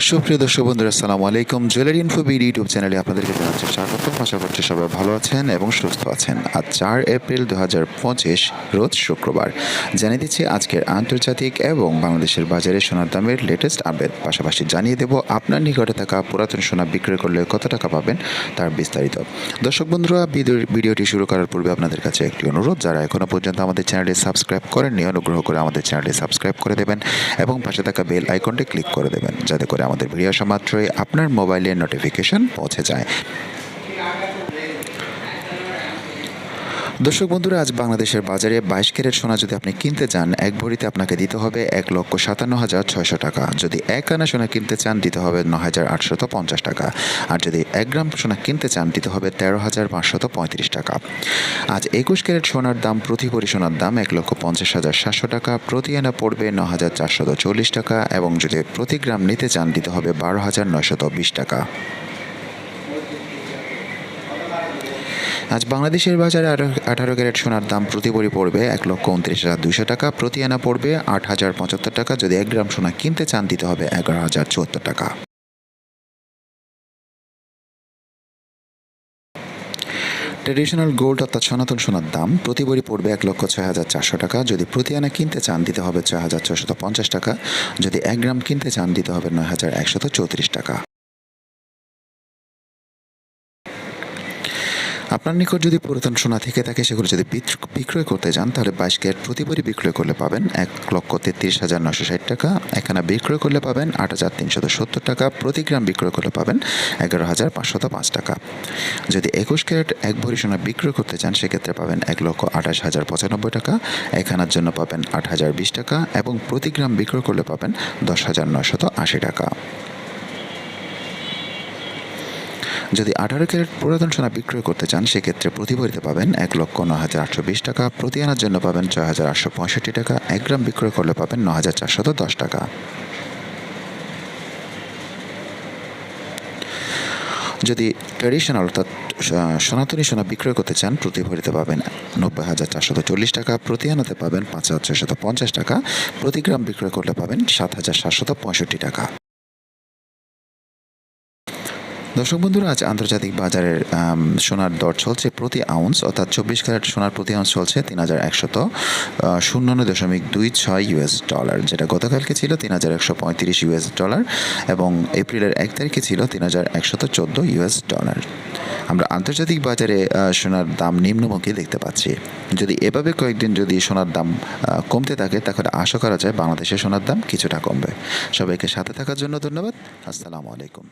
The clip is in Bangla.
সুপ্রিয় দর্শক বন্ধুরা, আসসালামু আলাইকুম। জুয়েলারি ইনফো বিডি ইউটিউব চ্যানেলে আপনাদেরকে জানাচ্ছি স্বাগতম। আশা করছি সবাই ভালো আছেন এবং সুস্থ আছেন। আজ চার এপ্রিল দু হাজার পঁচিশ, রোজ শুক্রবার। জানিয়ে দিচ্ছি আজকের আন্তর্জাতিক এবং বাংলাদেশের বাজারে সোনার দামের লেটেস্ট আপডেট পাশাপাশি জানিয়ে দেব আপনার নিকটে থাকা পুরাতন সোনা বিক্রয় করলে কত টাকা পাবেন তার বিস্তারিত। দর্শক বন্ধুরা ভিডিওটি শুরু করার পূর্বে আপনাদের কাছে একটি অনুরোধ, যারা এখনও পর্যন্ত আমাদের চ্যানেলটি সাবস্ক্রাইব করেননি, অনুগ্রহ করে আমাদের চ্যানেলটি সাবস্ক্রাইব করে দেবেন এবং পাশে থাকা বেল আইকনটি ক্লিক করে দেবেন, যাতে করে আমাদের ভিডিও আসা মাত্রই আপনার মোবাইলে নোটিফিকেশন পৌঁছে যায়। দর্শক বন্ধুরা, আজ বাংলাদেশের বাজারে বাইশ ক্যারেট সোনা যদি আপনি কিনতে চান, এক ভরিতে আপনাকে দিতে হবে এক লক্ষ সাতান্ন হাজার ছয়শো টাকা। যদি এক আনা সোনা কিনতে চান, দিতে হবে ন হাজার আটশত পঞ্চাশ টাকা। আর যদি এক গ্রাম সোনা কিনতে চান, দিতে হবে তেরো হাজার পাঁচশত পঁয়ত্রিশ টাকা। আজ একুশ ক্যারেট সোনার দাম প্রতি ভরি সোনার দাম এক লক্ষ পঞ্চাশ হাজার সাতশো টাকা, প্রতি আনা পড়বে ন হাজার চারশত চল্লিশ টাকা এবং যদি প্রতি গ্রাম নিতে চান, দিতে হবে বারো হাজার নয়শত বিশ টাকা। আজ বাংলাদেশের বাজারে আঠারো- ক্যারেট সোনার দাম প্রতি ভরি পড়বে এক লক্ষ উনত্রিশ হাজার দুশো টাকা। প্রতি আনা পড়বে আট হাজার পঁচাত্তর টাকা। যদি এক গ্রাম সোনা কিনতে চান, দিতে হবে এগারো হাজার চুয়াত্তর টাকা। ট্রেডিশনাল গোল্ড অর্থাৎ সনাতন সোনার দাম প্রতি ভরি পড়বে এক লক্ষ ছয় হাজার চারশো টাকা। যদি প্রতি আনা কিনতে চান, দিতে হবে ছয় হাজার ছশত পঞ্চাশ টাকা। যদি এক গ্রাম কিনতে চান, দিতে হবে নয় হাজার একশত চৌত্রিশ টাকা। আপনার নিকট যদি পুরাতন সোনা থেকে থাকে, সেগুলো যদি বিক্র- বিক্রয় করতে যান, তাহলে বাইশ ক্যারেট প্রতি ভরি বিক্রয় করলে পাবেন এক লক্ষ তেত্রিশ হাজার নশো ষাট টাকা। এখানে বিক্রয় করলে পাবেন আট হাজার তিনশত সত্তর টাকা। প্রতি গ্রাম বিক্রয় করলে পাবেন এগারো হাজার পাঁচশত পাঁচ টাকা। যদি একুশ ক্যারেট এক ভরি সোনা বিক্রয় করতে চান, সেক্ষেত্রে পাবেন এক লক্ষ আঠাশ হাজার পঁচানব্বই টাকা। এখানার জন্য পাবেন আট হাজার বিশ টাকা এবং প্রতি গ্রাম বিক্রয় করলে পাবেন দশ হাজার নশত আশি টাকা। যদি আঠারো ক্যারেট পুরাতন সোনা বিক্রয় করতে চান, সেক্ষেত্রে প্রতি ভরিতে পাবেন এক লক্ষ ন হাজার আটশো বিশ টাকা। প্রতি আনার জন্য পাবেন ছয় হাজার আটশো পঁয়ষট্টি টাকা। এক গ্রাম বিক্রয় করলে পাবেন ন হাজার চারশত দশ টাকা। যদি ট্র্যাডিশনাল অর্থাৎ সনাতনী সোনা বিক্রয় করতে চান প্রতি ভরিতে পাবেন নব্বই হাজার চারশত চল্লিশ টাকা। প্রতি আনাতে পাবেন পাঁচ হাজার ছয়শত পঞ্চাশ টাকা। প্রতি গ্রাম বিক্রয় করলে পাবেন সাত হাজার সাতশত পঁয়ষট্টি টাকা। দর্শক বন্ধুরা, আজ আন্তর্জাতিক বাজারের সোনার দর চলছে প্রতি আউন্স, অর্থাৎ চব্বিশ ক্যারেট সোনার প্রতি আউন্স চলছে তিন হাজার একশত শূন্য দশমিক দুই ছয় ইউএস ডলার, যেটা গতকালকে ছিল তিন হাজার একশো পঁয়ত্রিশ ইউএস ডলার এবং এপ্রিলের এক তারিখে ছিল তিন হাজার একশত চোদ্দ ইউএস ডলার। আমরা আন্তর্জাতিক বাজারে সোনার দাম নিম্নমুখী দেখতে পাচ্ছি। যদি এভাবে কয়েকদিন যদি সোনার দাম কমতে থাকে, তাহলে আশা করা যায় বাংলাদেশের সোনার দাম কিছুটা কমবে। সবাইকে সাথে থাকার জন্য ধন্যবাদ। আসসালামু আলাইকুম।